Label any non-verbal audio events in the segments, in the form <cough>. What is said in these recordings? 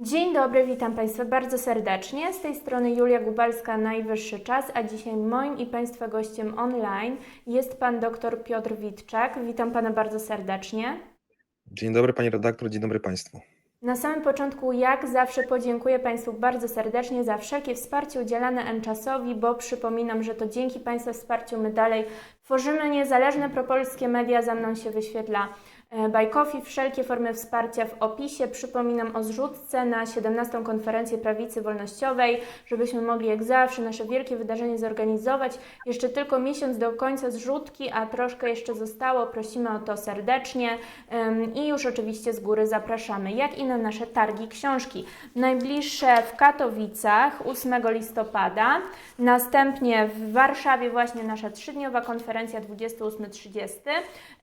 Dzień dobry, witam Państwa bardzo serdecznie. Z tej strony Julia Gubalska, Najwyższy Czas, a dzisiaj moim i Państwa gościem online jest Pan dr Piotr Witczak. Witam Pana bardzo serdecznie. Dzień dobry Pani redaktor, dzień dobry Państwu. Na samym początku, jak zawsze, podziękuję Państwu bardzo serdecznie za wszelkie wsparcie udzielane N-Czasowi, bo przypominam, że to dzięki Państwa wsparciu my dalej tworzymy niezależne propolskie media. Za mną się wyświetla e, Coffee, wszelkie formy wsparcia w opisie. Przypominam o zrzutce na 17. konferencję prawicy wolnościowej, żebyśmy mogli jak zawsze nasze wielkie wydarzenie zorganizować. Jeszcze tylko miesiąc do końca zrzutki, a troszkę jeszcze zostało. Prosimy o to serdecznie i już oczywiście z góry zapraszamy, jak i na nasze targi książki. Najbliższe w Katowicach 8 listopada, następnie w Warszawie właśnie nasza trzydniowa konferencja 28-30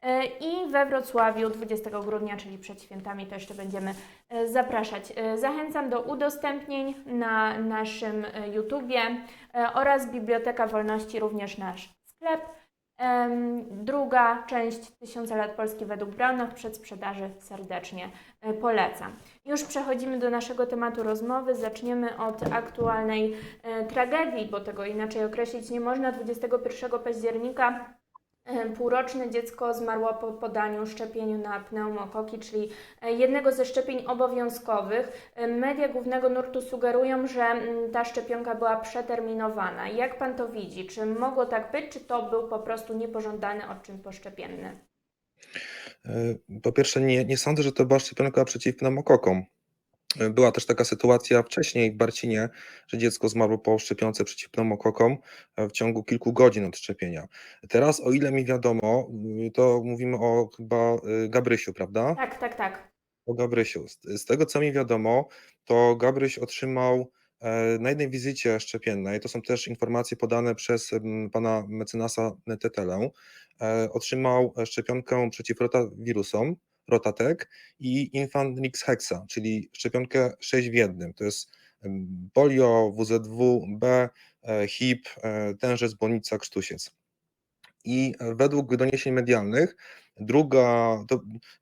yy, i we Wrocławiu 20 grudnia, czyli przed świętami, to jeszcze będziemy yy, zapraszać. Yy, Zachęcam do udostępnień na naszym yy, YouTubie oraz Biblioteka Wolności, również nasz sklep. Druga część Tysiące lat Polski według Brauna w przedsprzedaży serdecznie e, polecam. Już przechodzimy do naszego tematu rozmowy. Zaczniemy od aktualnej e, tragedii, bo tego inaczej określić nie można. 21 października e, półroczne dziecko zmarło po podaniu szczepieniu na pneumokoki, czyli e, jednego ze szczepień obowiązkowych. Media głównego nurtu sugerują, że mm, ta szczepionka była przeterminowana. Jak pan to widzi? Czy mogło tak być, czy to był po prostu niepożądany odczyn poszczepienny? E, Po pierwsze, nie, nie sądzę, że to była szczepionka przeciw pneumokokom. E, Była też taka sytuacja wcześniej w Barcinie, że dziecko zmarło po szczepionce przeciw pneumokokom e, w ciągu kilku godzin od szczepienia. Teraz, o ile mi wiadomo, y, to mówimy o chyba y, Gabrysiu, prawda? Tak, tak, tak. O Gabrysiu. Z, tego, co mi wiadomo, to Gabryś otrzymał e, na jednej wizycie szczepiennej, to są też informacje podane przez pana mecenasa Tetelę, e, otrzymał szczepionkę przeciw rotawirusom, Rotatek i Infantrix Hexa, czyli szczepionkę 6 w jednym. To jest polio, WZW, B, e, HIP, e, tężec, błonica, krztusiec. I według doniesień medialnych, druga,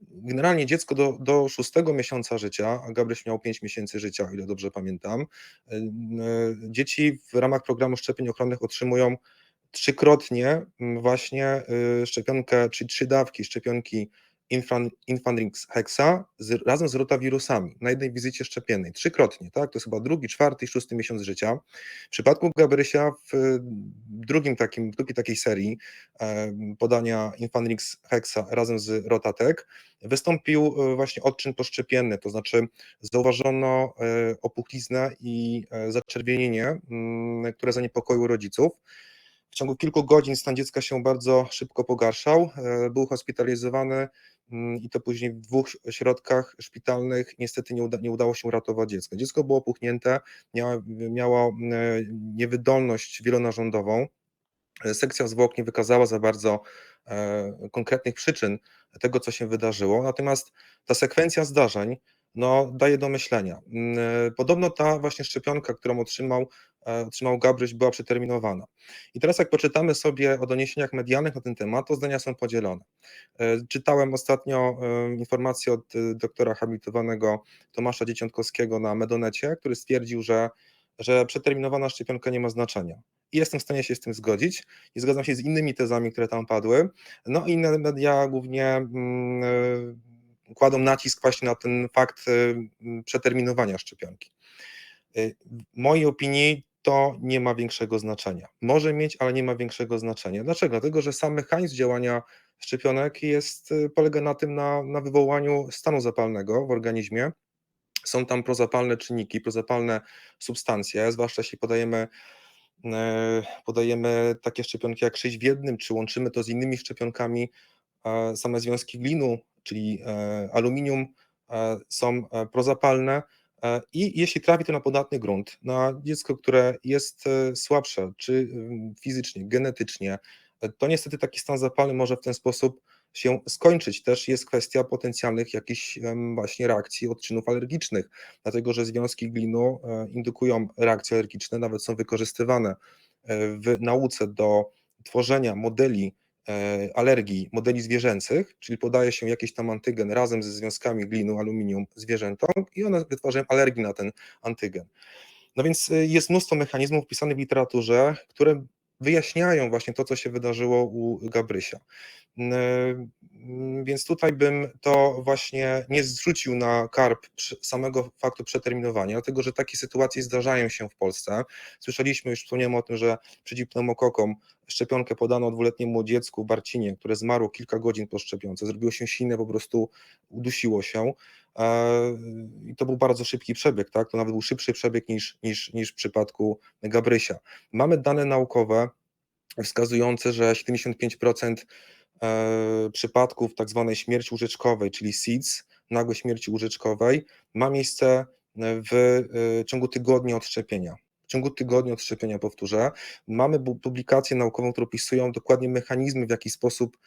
generalnie dziecko do, do szóstego miesiąca życia, a Gabryś miał 5 miesięcy życia, o ile dobrze pamiętam, e, dzieci w ramach programu szczepień ochronnych otrzymują trzykrotnie właśnie e, szczepionkę, czyli trzy dawki szczepionki Infan, Infanrix Hexa z, razem z rotawirusami na jednej wizycie szczepiennej. Trzykrotnie, tak? To jest chyba drugi, czwarty i szósty miesiąc życia. W przypadku Gabrysia w drugim takim, drugiej takiej serii e, podania Infanrix Hexa razem z Rotatek wystąpił e, właśnie odczyn poszczepienny, to znaczy zauważono e, opuchliznę i e, zaczerwienienie, które zaniepokoiły rodziców. W ciągu kilku godzin stan dziecka się bardzo szybko pogarszał, e, był hospitalizowany mm, i to później w dwóch środkach szpitalnych. Niestety nie, uda, nie udało się uratować dziecka. Dziecko było opuchnięte, miało, miało e, niewydolność wielonarządową, E, Sekcja zwłok nie wykazała za bardzo konkretnych przyczyn tego, co się wydarzyło, natomiast ta sekwencja zdarzeń no, daje do myślenia. Mm, e, Podobno ta właśnie szczepionka, którą otrzymał, e, otrzymał Gabryś, była przeterminowana. I teraz, jak poczytamy sobie o doniesieniach medialnych na ten temat, to zdania są podzielone. E, Czytałem ostatnio informację od doktora habilitowanego Tomasza Dzieciątkowskiego na Medonecie, który stwierdził, że, że przeterminowana szczepionka nie ma znaczenia. I jestem w stanie się z tym zgodzić i zgadzam się z innymi tezami, które tam padły. No i inne media głównie mm, kładą nacisk właśnie na ten fakt m, przeterminowania szczepionki. E, W mojej opinii to nie ma większego znaczenia. Może mieć, ale nie ma większego znaczenia. Dlaczego? Dlatego, że sam mechanizm działania szczepionek jest, e, polega na tym, na, na wywołaniu stanu zapalnego w organizmie. Są tam prozapalne czynniki, prozapalne substancje, zwłaszcza jeśli podajemy podajemy takie szczepionki jak 6 w jednym, czy łączymy to z innymi szczepionkami, same związki glinu, czyli e, aluminium, e, są e, prozapalne i jeśli trafi to na podatny grunt, na dziecko, które jest słabsze, czy mm, fizycznie, genetycznie, to niestety taki stan zapalny może w ten sposób się skończyć. Też jest kwestia potencjalnych jakichś właśnie reakcji odczynów alergicznych, dlatego że związki glinu indukują reakcje alergiczne, nawet są wykorzystywane w nauce do tworzenia modeli alergii modeli zwierzęcych, czyli podaje się jakiś tam antygen razem ze związkami glinu, aluminium zwierzętom i one wytwarzają alergię na ten antygen. No więc y, jest mnóstwo mechanizmów wpisanych w literaturze, które wyjaśniają właśnie to, co się wydarzyło u Gabrysia. Mm, Więc tutaj bym to właśnie nie zrzucił na karp samego faktu przeterminowania, dlatego że takie sytuacje zdarzają się w Polsce. Słyszeliśmy, już wspomniałem o tym, że przeciw pneumokokom szczepionkę podano dwuletniemu dziecku Barcinie, które zmarło kilka godzin po szczepionce, zrobiło się silne, po prostu udusiło się. E, I to był bardzo szybki przebieg, tak? To nawet był szybszy przebieg niż, niż, niż w przypadku Gabrysia. Mamy dane naukowe wskazujące, że 75% e, przypadków tak zwanej śmierci łóżeczkowej, czyli SIDS, nagłej śmierci łóżeczkowej, ma miejsce w e, ciągu tygodnia od szczepienia. W ciągu tygodnia od szczepienia, powtórzę, mamy publikację naukową, które opisują dokładnie mechanizmy, w jaki sposób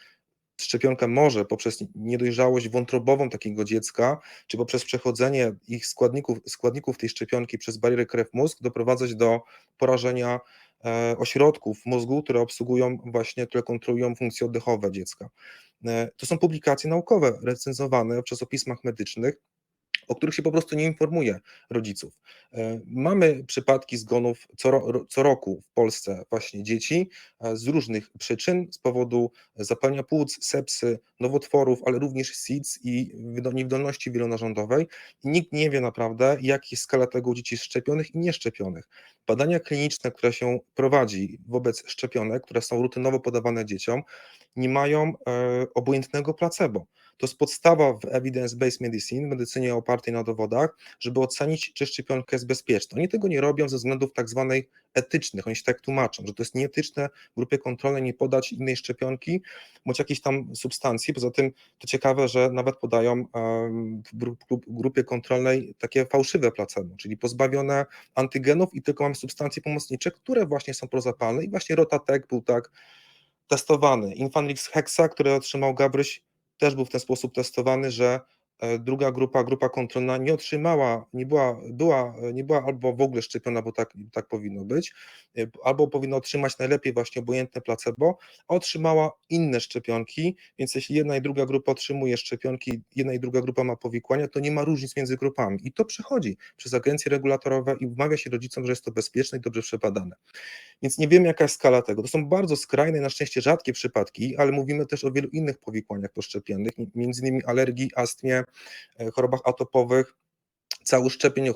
szczepionka może poprzez niedojrzałość wątrobową takiego dziecka, czy poprzez przechodzenie ich składników, składników tej szczepionki przez barierę krew-mózg doprowadzać do porażenia e, ośrodków mózgu, które obsługują właśnie, które kontrolują funkcje oddechowe dziecka. E, To są publikacje naukowe recenzowane w czasopismach medycznych, o których się po prostu nie informuje rodziców. E, Mamy przypadki zgonów co, ro, co roku w Polsce właśnie dzieci e, z różnych przyczyn, z powodu zapalenia płuc, sepsy, nowotworów, ale również SIDS i wydo- niewydolności wielonarządowej. Nikt nie wie naprawdę, jaka jest skala tego u dzieci szczepionych i nieszczepionych. Badania kliniczne, które się prowadzi wobec szczepionek, które są rutynowo podawane dzieciom, nie mają e, obojętnego placebo. To jest podstawa w evidence-based medicine, medycynie opartej na dowodach, żeby ocenić, czy szczepionka jest bezpieczna. Oni tego nie robią ze względów tak zwanych etycznych. Oni się tak tłumaczą, że to jest nieetyczne grupie kontrolnej nie podać innej szczepionki bądź jakiejś tam substancji. Poza tym to ciekawe, że nawet podają w gru- gru- grupie kontrolnej takie fałszywe placebo, czyli pozbawione antygenów i tylko mamy substancje pomocnicze, które właśnie są prozapalne i właśnie Rotatek był tak testowany. Infanrix Hexa, który otrzymał Gabryś, też był w ten sposób testowany, że druga grupa, grupa kontrolna nie otrzymała, nie była, była, nie była albo w ogóle szczepiona, bo tak, tak powinno być, e, albo powinna otrzymać najlepiej właśnie obojętne placebo, a otrzymała inne szczepionki, więc jeśli jedna i druga grupa otrzymuje szczepionki, jedna i druga grupa ma powikłania, to nie ma różnic między grupami i to przechodzi przez agencje regulatorowe i wmawia się rodzicom, że jest to bezpieczne i dobrze przebadane. Więc nie wiemy, jaka jest skala tego. To są bardzo skrajne na szczęście rzadkie przypadki, ale mówimy też o wielu innych powikłaniach poszczepiennych, między innymi alergii, astmie, e, chorobach atopowych. Cały szczepień, e,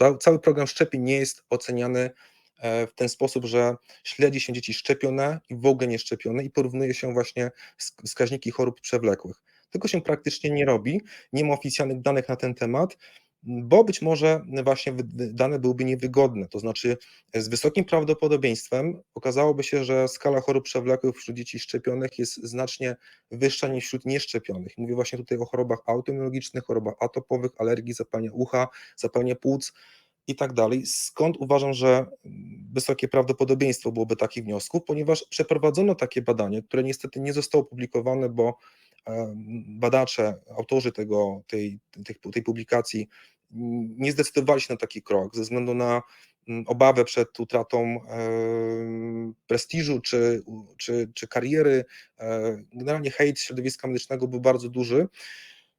e, cały program szczepień nie jest oceniany e, w ten sposób, że śledzi się dzieci szczepione i w ogóle nieszczepione i porównuje się właśnie sk- wskaźniki chorób przewlekłych. Tego się praktycznie nie robi, nie ma oficjalnych danych na ten temat, bo być może właśnie dane byłyby niewygodne, to znaczy z wysokim prawdopodobieństwem okazałoby się, że skala chorób przewlekłych wśród dzieci szczepionych jest znacznie wyższa niż wśród nieszczepionych. Mówię właśnie tutaj o chorobach autoimmunologicznych, chorobach atopowych, alergii, zapalenia ucha, zapalenia płuc i tak dalej. Skąd uważam, że wysokie prawdopodobieństwo byłoby takich wniosków, ponieważ przeprowadzono takie badanie, które niestety nie zostało opublikowane, bo badacze, autorzy tego, tej, tej, tej publikacji nie zdecydowali się na taki krok ze względu na mm, obawę przed utratą e, prestiżu czy, czy, czy kariery. E, Generalnie hejt środowiska medycznego był bardzo duży.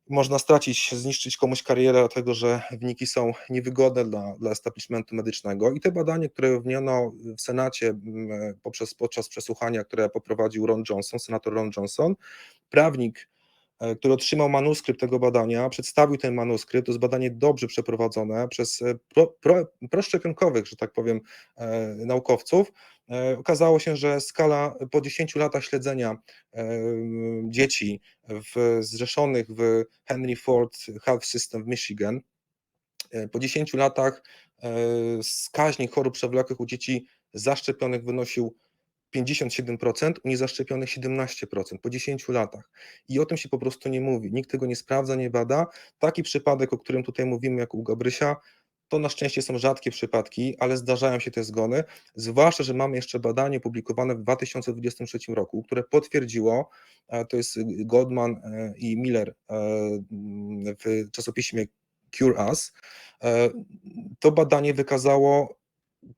Można stracić, zniszczyć komuś karierę, dlatego że wyniki są niewygodne dla, dla establishmentu medycznego. I te badanie, które ujawniono w Senacie mm, poprzez, podczas przesłuchania, które poprowadził Ron Johnson, senator Ron Johnson, prawnik e, który otrzymał manuskrypt tego badania, przedstawił ten manuskrypt, to jest badanie dobrze przeprowadzone przez e, pro, pro, proszczepionkowych, że tak powiem, e, naukowców. Okazało się, że skala po 10 latach śledzenia dzieci w, zrzeszonych w Henry Ford Health System w Michigan, po 10 latach wskaźnik chorób przewlekłych u dzieci zaszczepionych wynosił 57%, u niezaszczepionych 17% po 10 latach. I o tym się po prostu nie mówi. Nikt tego nie sprawdza, nie bada. Taki przypadek, o którym tutaj mówimy, jak u Gabrysia, to na szczęście są rzadkie przypadki, ale zdarzają się te zgony, zwłaszcza, że mamy jeszcze badanie publikowane w 2023 roku, które potwierdziło, e, to jest Goldman e, i Miller e, w czasopiśmie Cure Us, to badanie wykazało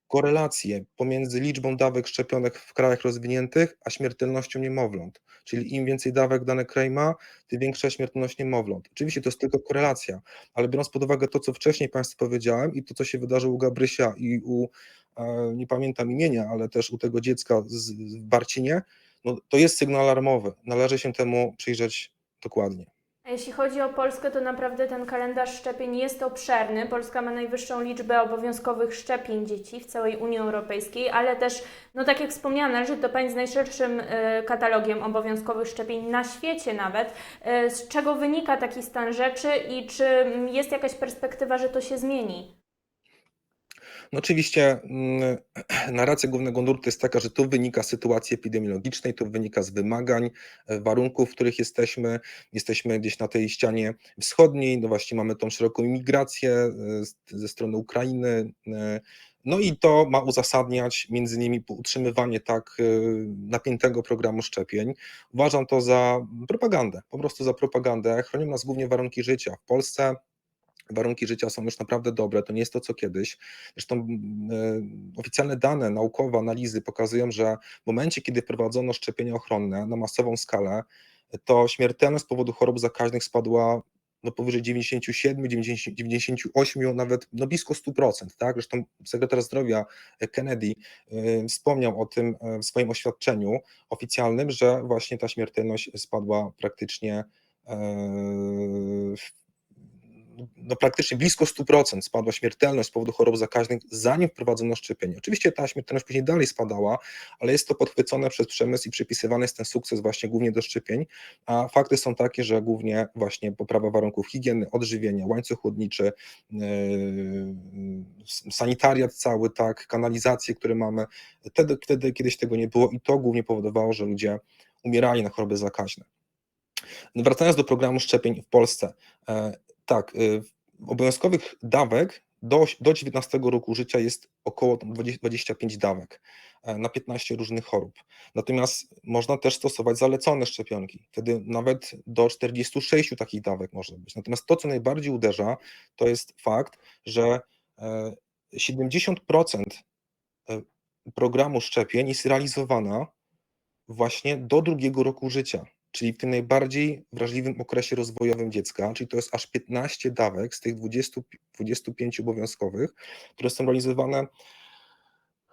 korelację pomiędzy liczbą dawek szczepionek w krajach rozwiniętych, a śmiertelnością niemowląt. Czyli im więcej dawek dany kraj ma, tym większa śmiertelność niemowląt. Oczywiście to jest tylko korelacja, ale biorąc pod uwagę to, co wcześniej Państwu powiedziałem i to, co się wydarzyło u Gabrysia i u, e, nie pamiętam imienia, ale też u tego dziecka z, w Barcinie, no, to jest sygnał alarmowy. Należy się temu przyjrzeć dokładnie. A Jeśli chodzi o Polskę, to naprawdę ten kalendarz szczepień jest obszerny. Polska ma najwyższą liczbę obowiązkowych szczepień dzieci w całej Unii Europejskiej, ale też, no tak jak wspomniane, że to państw z najszerszym e, katalogiem obowiązkowych szczepień na świecie nawet. E, Z czego wynika taki stan rzeczy i czy jest jakaś perspektywa, że to się zmieni? No oczywiście mm, <clears throat> narracja głównego nurtu jest taka, że to wynika z sytuacji epidemiologicznej, to wynika z wymagań, e, warunków, w których jesteśmy. Jesteśmy gdzieś na tej ścianie wschodniej, no właśnie mamy tą szeroką imigrację e, ze strony Ukrainy. e, No i to ma uzasadniać między innymi utrzymywanie tak napiętego programu szczepień. Uważam to za propagandę, po prostu za propagandę. Chronią nas głównie warunki życia. W Polsce warunki życia są już naprawdę dobre, to nie jest to co kiedyś. Zresztą e, oficjalne dane naukowe, analizy pokazują, że w momencie, kiedy wprowadzono szczepienia ochronne na masową skalę, to śmiertelność z powodu chorób zakaźnych spadła no powyżej 97, 90, 98, nawet no blisko 100%. Tak? Zresztą sekretarz zdrowia Kennedy e, wspomniał o tym e, w swoim oświadczeniu oficjalnym, że właśnie ta śmiertelność spadła praktycznie no praktycznie blisko 100% spadła śmiertelność z powodu chorób zakaźnych, zanim wprowadzono szczepienie. Oczywiście ta śmiertelność później dalej spadała, ale jest to podchwycone przez przemysł i przypisywany jest ten sukces właśnie głównie do szczepień, a fakty są takie, że głównie właśnie poprawa warunków higieny, odżywienia, łańcuch chłodniczy, yy, sanitariat cały, tak, kanalizacje, które mamy, wtedy, wtedy kiedyś tego nie było i to głównie powodowało, że ludzie umierali na choroby zakaźne. Wracając do programu szczepień w Polsce, e, tak, y, obowiązkowych dawek do, do 19 roku życia jest około tam 20, 25 dawek e, na 15 różnych chorób. Natomiast można też stosować zalecone szczepionki. Wtedy nawet do 46 takich dawek może być. Natomiast to, co najbardziej uderza, to jest fakt, że e, 70% e, programu szczepień jest realizowana właśnie do drugiego roku życia czyli w tym najbardziej wrażliwym okresie rozwojowym dziecka, czyli to jest aż 15 dawek z tych 20, 25 obowiązkowych, które są realizowane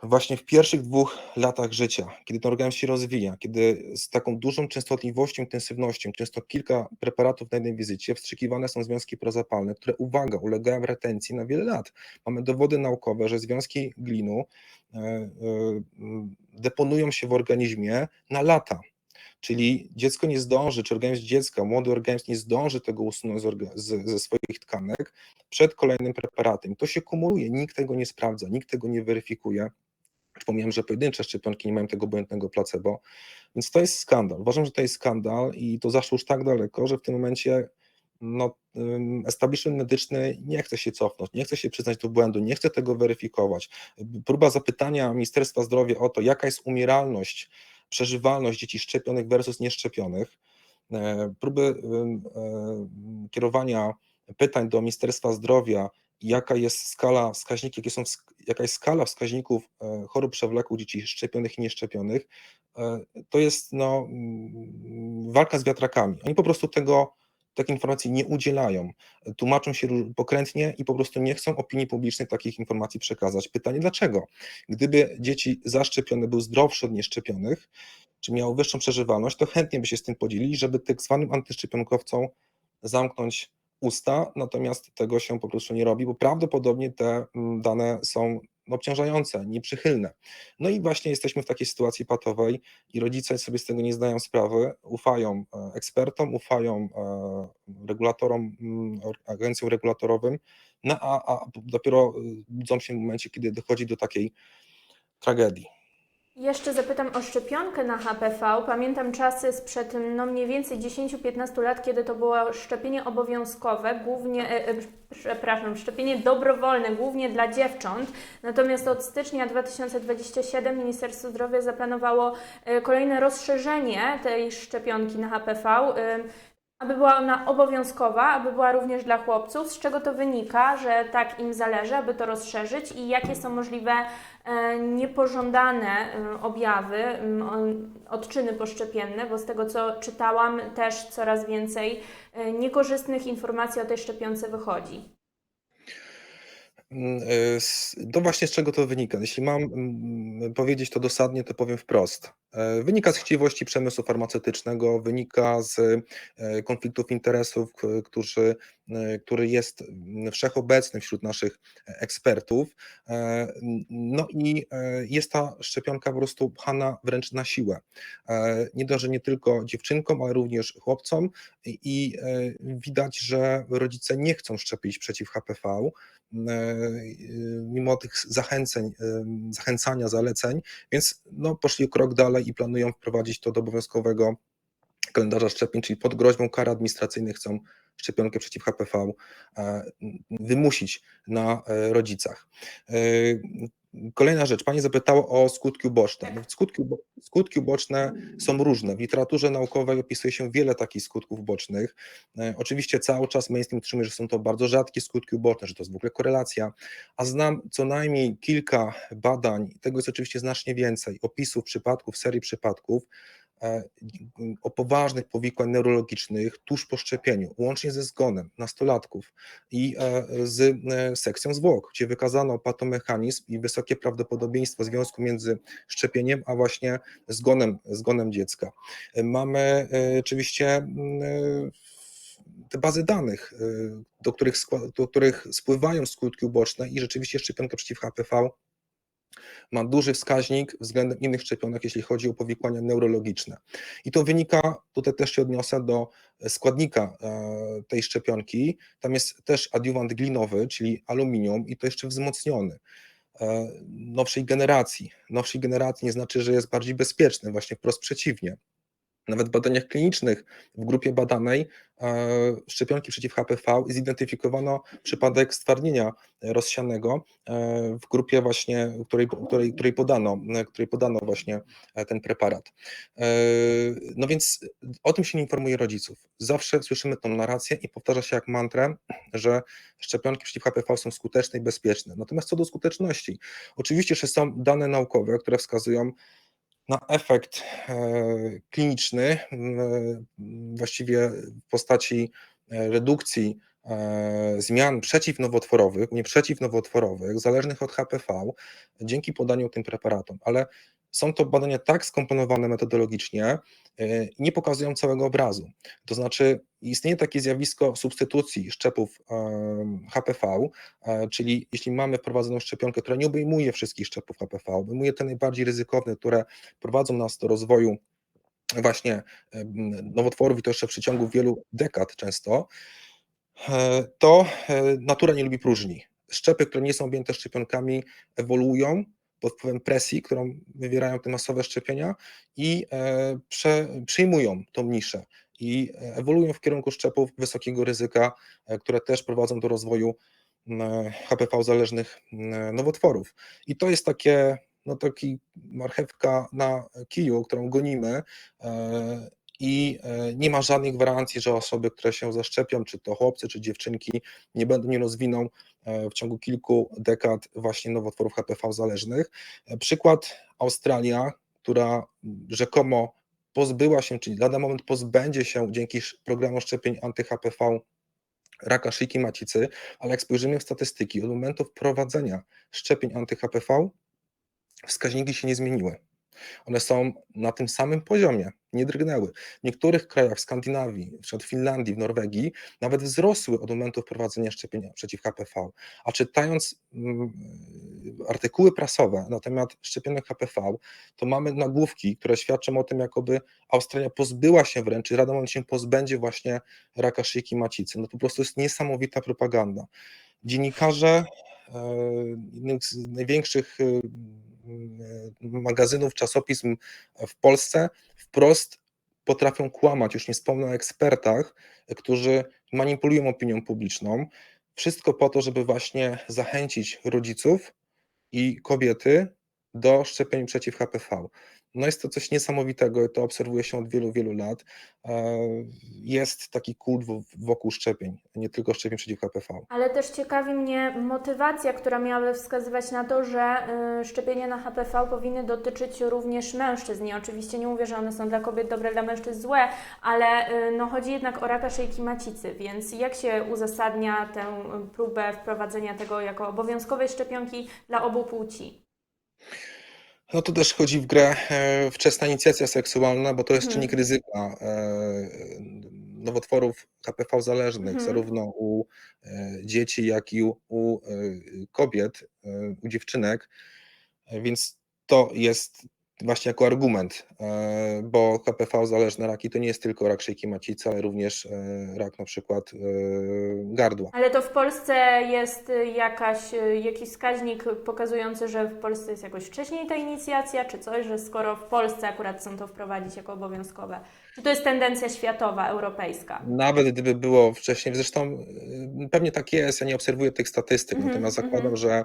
właśnie w pierwszych dwóch latach życia, kiedy ten organizm się rozwija, kiedy z taką dużą częstotliwością, intensywnością, często kilka preparatów na jednej wizycie, wstrzykiwane są związki prozapalne, które, uwaga, ulegają retencji na wiele lat. Mamy dowody naukowe, że związki glinu e, e, deponują się w organizmie na lata. Czyli dziecko nie zdąży, czy organizm dziecka, młody organizm nie zdąży tego usunąć z, ze swoich tkanek przed kolejnym preparatem. To się kumuluje, nikt tego nie sprawdza, nikt tego nie weryfikuje. Przypomniałem, że pojedyncze szczepionki nie mają tego błędnego placebo, więc to jest skandal. Uważam, że to jest skandal i to zaszło już tak daleko, że w tym momencie no, establishment medyczny nie chce się cofnąć, nie chce się przyznać do błędu, nie chce tego weryfikować. Próba zapytania Ministerstwa Zdrowia o to, jaka jest umieralność przeżywalność dzieci szczepionych versus nieszczepionych, e, próby ym, e, kierowania pytań do Ministerstwa Zdrowia, jaka jest skala wskaźników, jakie są, jaka jest skala wskaźników e, chorób przewlekłych dzieci szczepionych i nieszczepionych, e, to jest no, mm, walka z wiatrakami. Oni po prostu tego, takiej informacji nie udzielają, tłumaczą się pokrętnie i po prostu nie chcą opinii publicznej takich informacji przekazać. Pytanie dlaczego? Gdyby dzieci zaszczepione były zdrowsze od nieszczepionych, czy miały wyższą przeżywalność, to chętnie by się z tym podzielili, żeby tak zwanym antyszczepionkowcom zamknąć usta, natomiast tego się po prostu nie robi, bo prawdopodobnie te mm, dane są obciążające, nieprzychylne. No i właśnie jesteśmy w takiej sytuacji patowej i rodzice sobie z tego nie zdają sprawy, ufają e, ekspertom, ufają e, regulatorom, mm, agencjom regulatorowym, no a, a dopiero y, budzą się w momencie, kiedy dochodzi do takiej tragedii. Jeszcze zapytam o szczepionkę na HPV. Pamiętam czasy sprzed no mniej więcej 10-15 lat, kiedy to było szczepienie obowiązkowe, głównie, e, e, przepraszam, szczepienie dobrowolne, głównie dla dziewcząt. Natomiast od stycznia 2027 Ministerstwo Zdrowia zaplanowało e, kolejne rozszerzenie tej szczepionki na HPV. E, aby była ona obowiązkowa, aby była również dla chłopców. Z czego to wynika, że tak im zależy, aby to rozszerzyć i jakie są możliwe e, niepożądane e, objawy, odczyny poszczepienne, bo z tego co czytałam, też coraz więcej e, niekorzystnych informacji o tej szczepionce wychodzi. Mm, y, To właśnie z czego to wynika. Jeśli mam mm, powiedzieć to dosadnie, to powiem wprost. E, Wynika z chciwości przemysłu farmaceutycznego, wynika z e, konfliktów interesów, którzy, który jest wszechobecny wśród naszych ekspertów. E, No i e, jest ta szczepionka po prostu pchana wręcz na siłę. E, Nie dość, nie tylko dziewczynkom, ale również chłopcom i e, widać, że rodzice nie chcą szczepić przeciw HPV e, mimo tych zachęceń, e, zachęcania, zaleceń, więc no, poszli krok dalej i planują wprowadzić to do obowiązkowego kalendarza szczepień, czyli pod groźbą kar administracyjnych chcą szczepionkę przeciw HPV e, wymusić na e, rodzicach. E, Kolejna rzecz, Pani zapytała o skutki uboczne. No, Skutki, skutki uboczne są różne. W literaturze naukowej opisuje się wiele takich skutków ubocznych. Oczywiście cały czas mainstream utrzymuje, że są to bardzo rzadkie skutki uboczne, że to jest w ogóle korelacja, a znam co najmniej kilka badań, tego jest oczywiście znacznie więcej, opisów przypadków, serii przypadków, o poważnych powikłań neurologicznych tuż po szczepieniu, łącznie ze zgonem nastolatków i e, z e, sekcją zwłok, gdzie wykazano patomechanizm i wysokie prawdopodobieństwo związku między szczepieniem a właśnie zgonem, zgonem dziecka. E, Mamy e, oczywiście mm, e, te bazy danych, e, do których, do których spływają skutki uboczne i rzeczywiście szczepionka przeciw HPV ma duży wskaźnik względem innych szczepionek, jeśli chodzi o powikłania neurologiczne. I to wynika, tutaj też się odniosę do składnika e, tej szczepionki. Tam jest też adiuwant glinowy, czyli aluminium, i to jeszcze wzmocniony e, nowszej generacji. Nowszej generacji nie znaczy, że jest bardziej bezpieczny, właśnie wprost przeciwnie. Nawet w badaniach klinicznych w grupie badanej e, szczepionki przeciw HPV zidentyfikowano przypadek stwardnienia rozsianego e, w grupie właśnie, której, której, której, podano, e, której podano właśnie ten preparat. No więc o tym się nie informuje rodziców. Zawsze słyszymy tą narrację i powtarza się jak mantrę, że szczepionki przeciw HPV są skuteczne i bezpieczne. Natomiast co do skuteczności, oczywiście, że są dane naukowe, które wskazują na efekt e, kliniczny, m, właściwie w postaci e, redukcji e, zmian przeciwnowotworowych, nie przeciwnowotworowych, zależnych od HPV, dzięki podaniu tym preparatom. Ale są to badania tak skomponowane metodologicznie e, nie pokazują całego obrazu. To znaczy, istnieje takie zjawisko substytucji szczepów em, HPV, e, czyli jeśli mamy wprowadzoną szczepionkę, która nie obejmuje wszystkich szczepów HPV, obejmuje te najbardziej ryzykowne, które prowadzą nas do rozwoju właśnie nowotworów i to jeszcze w przeciągu wielu dekad często, e, to e, natura nie lubi próżni. Szczepy, które nie są objęte szczepionkami, ewoluują pod wpływem presji, którą wywierają te masowe szczepienia i e, prze, przyjmują tą niszę i e, ewoluują w kierunku szczepów wysokiego ryzyka, e, które też prowadzą do rozwoju m, HPV zależnych m, nowotworów. I to jest takie, no taki marchewka na kiju, którą gonimy e, i e, nie ma żadnych gwarancji, że osoby, które się zaszczepią, czy to chłopcy, czy dziewczynki, nie będą, nie rozwiną e, w ciągu kilku dekad właśnie nowotworów HPV zależnych. E, Przykład Australia, która rzekomo pozbyła się, czyli lada moment pozbędzie się dzięki programom szczepień anty-HPV raka szyjki macicy, ale jak spojrzymy w statystyki, od momentu wprowadzenia szczepień anty-HPV wskaźniki się nie zmieniły. One są na tym samym poziomie, nie drgnęły. W niektórych krajach w Skandynawii, na przykład w Finlandii, w Norwegii, nawet wzrosły od momentu wprowadzenia szczepienia przeciw HPV. A czytając mm, artykuły prasowe na temat szczepionek HPV, to mamy nagłówki, które świadczą o tym, jakoby Australia pozbyła się wręcz, Moment się pozbędzie właśnie raka szyjki macicy. No to po prostu jest niesamowita propaganda. Dziennikarze e, jednych z największych e, magazynów, czasopism w Polsce wprost potrafią kłamać, już nie wspomnę o ekspertach, którzy manipulują opinią publiczną. Wszystko po to, żeby właśnie zachęcić rodziców i kobiety do szczepień przeciw HPV. No jest to coś niesamowitego, to obserwuje się od wielu, wielu lat. E, Jest taki kult wokół szczepień, nie tylko szczepień przeciw HPV. Ale też ciekawi mnie motywacja, która miałaby wskazywać na to, że y, szczepienia na HPV powinny dotyczyć również mężczyzn. I oczywiście nie mówię, że one są dla kobiet dobre, dla mężczyzn złe, ale y, no, chodzi jednak o raka szyjki macicy, więc jak się uzasadnia tę próbę wprowadzenia tego jako obowiązkowej szczepionki dla obu płci? No to też chodzi w grę e, wczesna inicjacja seksualna, bo to jest Mhm. czynnik ryzyka e, nowotworów HPV zależnych, Mhm. zarówno u e, dzieci, jak i u, u e, kobiet, e, u dziewczynek, E, więc to jest właśnie jako argument, e, bo HPV zależne raki to nie jest tylko rak szyjki macicy, ale również e, rak na przykład e, gardła. Ale to w Polsce jest jakaś, jakiś wskaźnik pokazujący, że w Polsce jest jakoś wcześniej ta inicjacja, czy coś, że skoro w Polsce akurat chcą to wprowadzić jako obowiązkowe, czy to jest tendencja światowa, europejska? Nawet gdyby było wcześniej, zresztą y, pewnie tak jest, ja nie obserwuję tych statystyk, Mhm, natomiast mhm. zakładam, że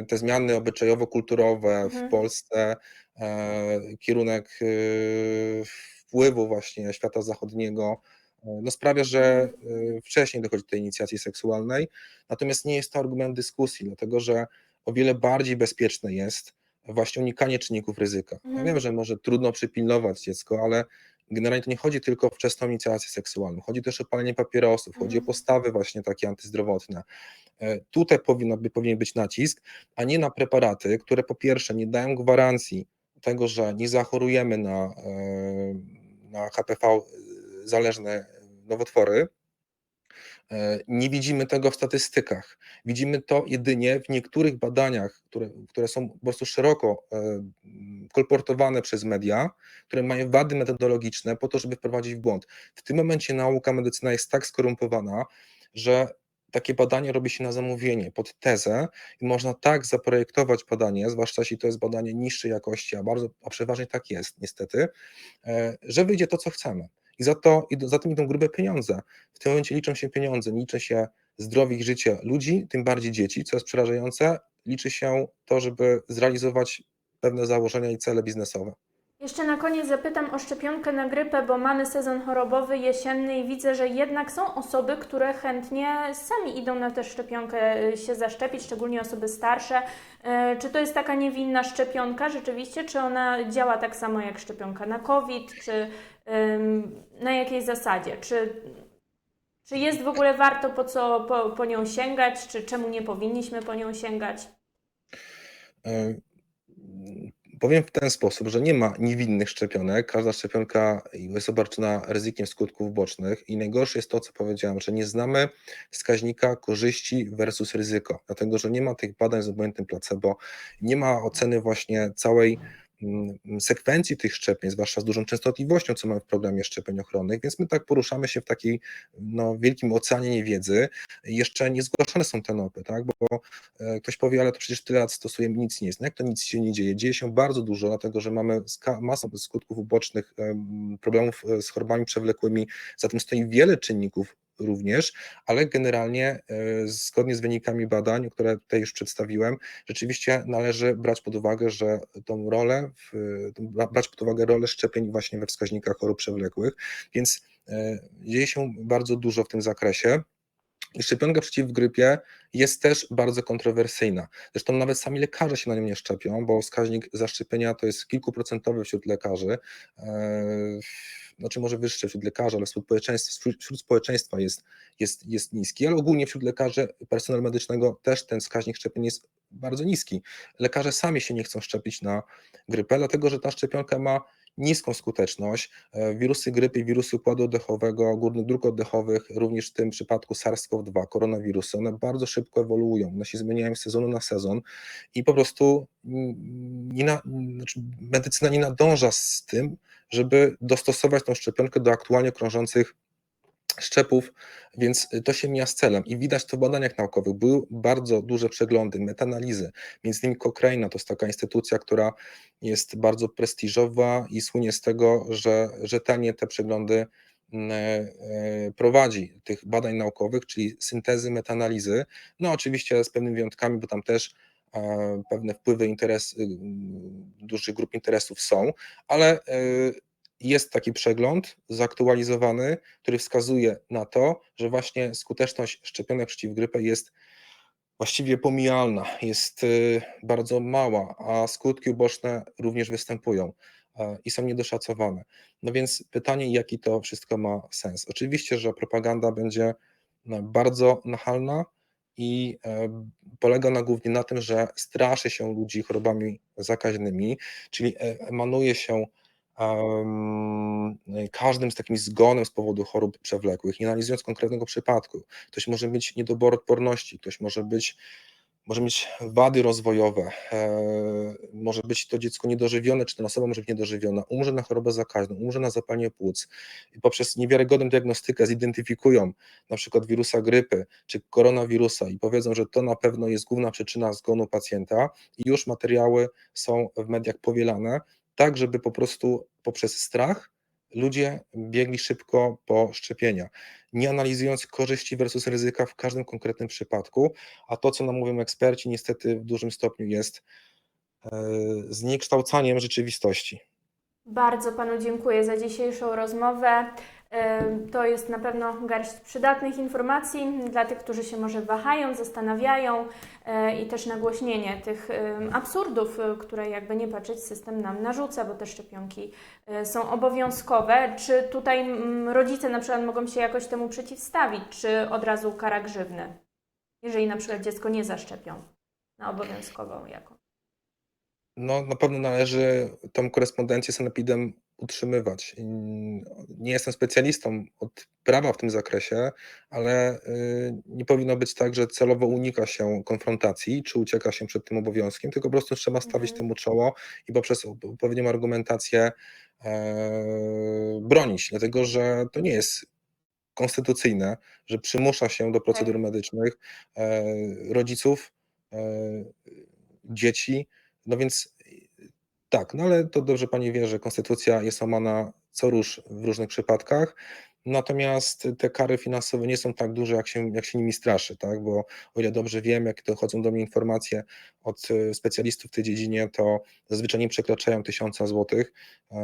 y, te zmiany obyczajowo-kulturowe Mhm. w Polsce, e, kierunek y, wpływu właśnie świata zachodniego, no sprawia, że y, wcześniej dochodzi do tej inicjacji seksualnej, natomiast nie jest to argument dyskusji, dlatego że o wiele bardziej bezpieczne jest właśnie unikanie czynników ryzyka. Ja Mhm. wiem, że może trudno przypilnować dziecko, ale generalnie to nie chodzi tylko o wczesną inicjację seksualną, chodzi też o palenie papierosów, chodzi o Mhm. postawy właśnie takie antyzdrowotne. E, Tutaj powinno, by, powinien być nacisk, a nie na preparaty, które po pierwsze nie dają gwarancji tego, że nie zachorujemy na, e, na HPV zależne nowotwory, Nie widzimy tego w statystykach. Widzimy to jedynie w niektórych badaniach, które, które są po prostu szeroko e, kolportowane przez media, które mają wady metodologiczne po to, żeby wprowadzić w błąd. W tym momencie nauka medycyna jest tak skorumpowana, że takie badanie robi się na zamówienie, pod tezę i można tak zaprojektować badanie, zwłaszcza jeśli to jest badanie niższej jakości, a bardzo, a przeważnie tak jest niestety, e, że wyjdzie to, co chcemy. I za, to, i za tym idą grube pieniądze. W tym momencie liczą się pieniądze, liczy się zdrowie i życie ludzi, tym bardziej dzieci, co jest przerażające. Liczy się to, żeby zrealizować pewne założenia i cele biznesowe. Jeszcze na koniec zapytam o szczepionkę na grypę, bo mamy sezon chorobowy jesienny i widzę, że jednak są osoby, które chętnie sami idą na tę szczepionkę y, się zaszczepić, szczególnie osoby starsze. E, Czy to jest taka niewinna szczepionka rzeczywiście, czy ona działa tak samo jak szczepionka na COVID, czy na jakiej zasadzie? Czy, czy jest w ogóle warto po co po, po nią sięgać, czy czemu nie powinniśmy po nią sięgać? Powiem w ten sposób, że nie ma niewinnych szczepionek. Każda szczepionka jest obarczona ryzykiem skutków bocznych i najgorsze jest to, co powiedziałem, że nie znamy wskaźnika korzyści versus ryzyko, dlatego że nie ma tych badań z obojętnym placebo, nie ma oceny właśnie całej sekwencji tych szczepień, zwłaszcza z dużą częstotliwością, co mamy w programie szczepień ochronnych, więc my tak poruszamy się w takiej no, wielkim oceanie niewiedzy. Jeszcze nie zgłaszane są te nopy, tak? bo e, ktoś powie, ale to przecież tyle lat stosujemy, nic nie jest. No jak to nic się nie dzieje? Dzieje się bardzo dużo, dlatego że mamy masę skutków ubocznych, em, problemów e, z chorobami przewlekłymi, za tym stoi wiele czynników również, ale generalnie e, zgodnie z wynikami badań, które tutaj już przedstawiłem, rzeczywiście należy brać pod uwagę, że tą rolę, w, brać pod uwagę rolę szczepień właśnie we wskaźnikach chorób przewlekłych, więc e, dzieje się bardzo dużo w tym zakresie. Szczepionka przeciw grypie jest też bardzo kontrowersyjna. Zresztą nawet sami lekarze się na nią nie szczepią, bo wskaźnik zaszczepienia to jest kilkuprocentowy wśród lekarzy. Eee, Znaczy może wyższy wśród lekarzy, ale wśród społeczeństwa, wśród społeczeństwa jest, jest, jest niski, ale ogólnie wśród lekarzy, personelu medycznego też ten wskaźnik szczepień jest bardzo niski. Lekarze sami się nie chcą szczepić na grypę, dlatego że ta szczepionka ma niską skuteczność. E, Wirusy grypy, wirusy układu oddechowego, górnych dróg oddechowych, również w tym przypadku SARS-CoV-2, koronawirusy, one bardzo szybko ewoluują, one się zmieniają z sezonu na sezon i po prostu nie na, znaczy medycyna nie nadąża z tym, żeby dostosować tą szczepionkę do aktualnie krążących szczepów, więc to się mija z celem. I widać to w badaniach naukowych. Były bardzo duże przeglądy, metanalizy, między innymi Cochrane to jest taka instytucja, która jest bardzo prestiżowa i słynie z tego, że rzetelnie te przeglądy mm, e, prowadzi tych badań naukowych, czyli syntezy, metanalizy, no oczywiście z pewnymi wyjątkami, bo tam też e, pewne wpływy interes, y, dużych grup interesów są, ale y, jest taki przegląd zaktualizowany, który wskazuje na to, że właśnie skuteczność szczepionek przeciw grypie jest właściwie pomijalna, jest y, bardzo mała, a skutki uboczne również występują i są niedoszacowane. No więc pytanie, jaki to wszystko ma sens? Oczywiście, że propaganda będzie no, bardzo nachalna i e, polega ona głównie na tym, że straszy się ludzi chorobami zakaźnymi, czyli e- emanuje się każdym z takim zgonem z powodu chorób przewlekłych, nie analizując konkretnego przypadku. Ktoś może mieć niedobór odporności, ktoś może być może mieć wady rozwojowe, może być to dziecko niedożywione, czy ta osoba może być niedożywiona, umrze na chorobę zakaźną, umrze na zapalenie płuc i poprzez niewiarygodną diagnostykę zidentyfikują na przykład wirusa grypy czy koronawirusa i powiedzą, że to na pewno jest główna przyczyna zgonu pacjenta i już materiały są w mediach powielane, tak żeby po prostu poprzez strach ludzie biegli szybko po szczepienia, nie analizując korzyści versus ryzyka w każdym konkretnym przypadku, a to, co nam mówią eksperci, niestety w dużym stopniu jest e, zniekształcaniem rzeczywistości. Bardzo Panu dziękuję za dzisiejszą rozmowę. To jest na pewno garść przydatnych informacji dla tych, którzy się może wahają, zastanawiają e, i też nagłośnienie tych absurdów, y, które jakby nie patrzeć system nam narzuca, bo te szczepionki y, są obowiązkowe. Czy tutaj rodzice na przykład mogą się jakoś temu przeciwstawić, czy od razu kara grzywny, jeżeli na przykład dziecko nie zaszczepią na obowiązkową jaką? No, na pewno należy tą korespondencję z sanepidem utrzymywać. Nie jestem specjalistą od prawa w tym zakresie, ale y, nie powinno być tak, że celowo unika się konfrontacji, czy ucieka się przed tym obowiązkiem, tylko po prostu trzeba stawić Mhm. temu czoło i poprzez odpowiednią argumentację e, bronić, dlatego że to nie jest konstytucyjne, że przymusza się do procedur Tak. medycznych e, rodziców, e, dzieci, no więc tak, no ale to dobrze pani wie, że konstytucja jest łamana co rusz w różnych przypadkach. Natomiast te kary finansowe nie są tak duże, jak się, jak się nimi straszy, tak? Bo o ile dobrze wiem, jak dochodzą do mnie informacje od e, specjalistów w tej dziedzinie, to zazwyczaj nie przekraczają tysiąca złotych e,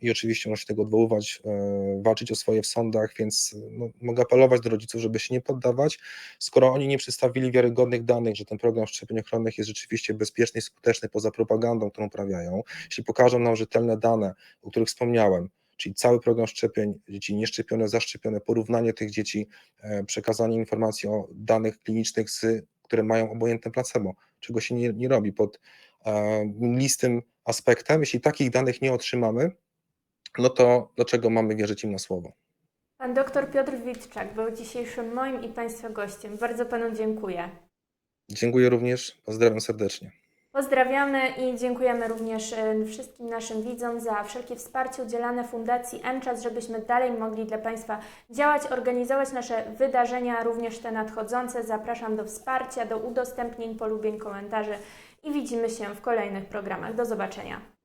i oczywiście można się tego odwoływać, e, walczyć o swoje w sądach, więc no, mogę apelować do rodziców, żeby się nie poddawać, skoro oni nie przedstawili wiarygodnych danych, że ten program szczepień ochronnych jest rzeczywiście bezpieczny i skuteczny poza propagandą, którą uprawiają, jeśli pokażą nam rzetelne dane, o których wspomniałem, czyli cały program szczepień, dzieci nieszczepione, zaszczepione, porównanie tych dzieci, e, przekazanie informacji o danych klinicznych, z, które mają obojętne placebo, czego się nie, nie robi pod e, listym aspektem. Jeśli takich danych nie otrzymamy, no to dlaczego mamy wierzyć im na słowo? Pan dr Piotr Witczak był dzisiejszym moim i Państwa gościem. Bardzo Panu dziękuję. Dziękuję również, pozdrawiam serdecznie. Pozdrawiamy i dziękujemy również e, wszystkim naszym widzom za wszelkie wsparcie udzielane Fundacji Enczas, żebyśmy dalej mogli dla Państwa działać, organizować nasze wydarzenia, również te nadchodzące. Zapraszam do wsparcia, do udostępnień, polubień, komentarzy i widzimy się w kolejnych programach. Do zobaczenia.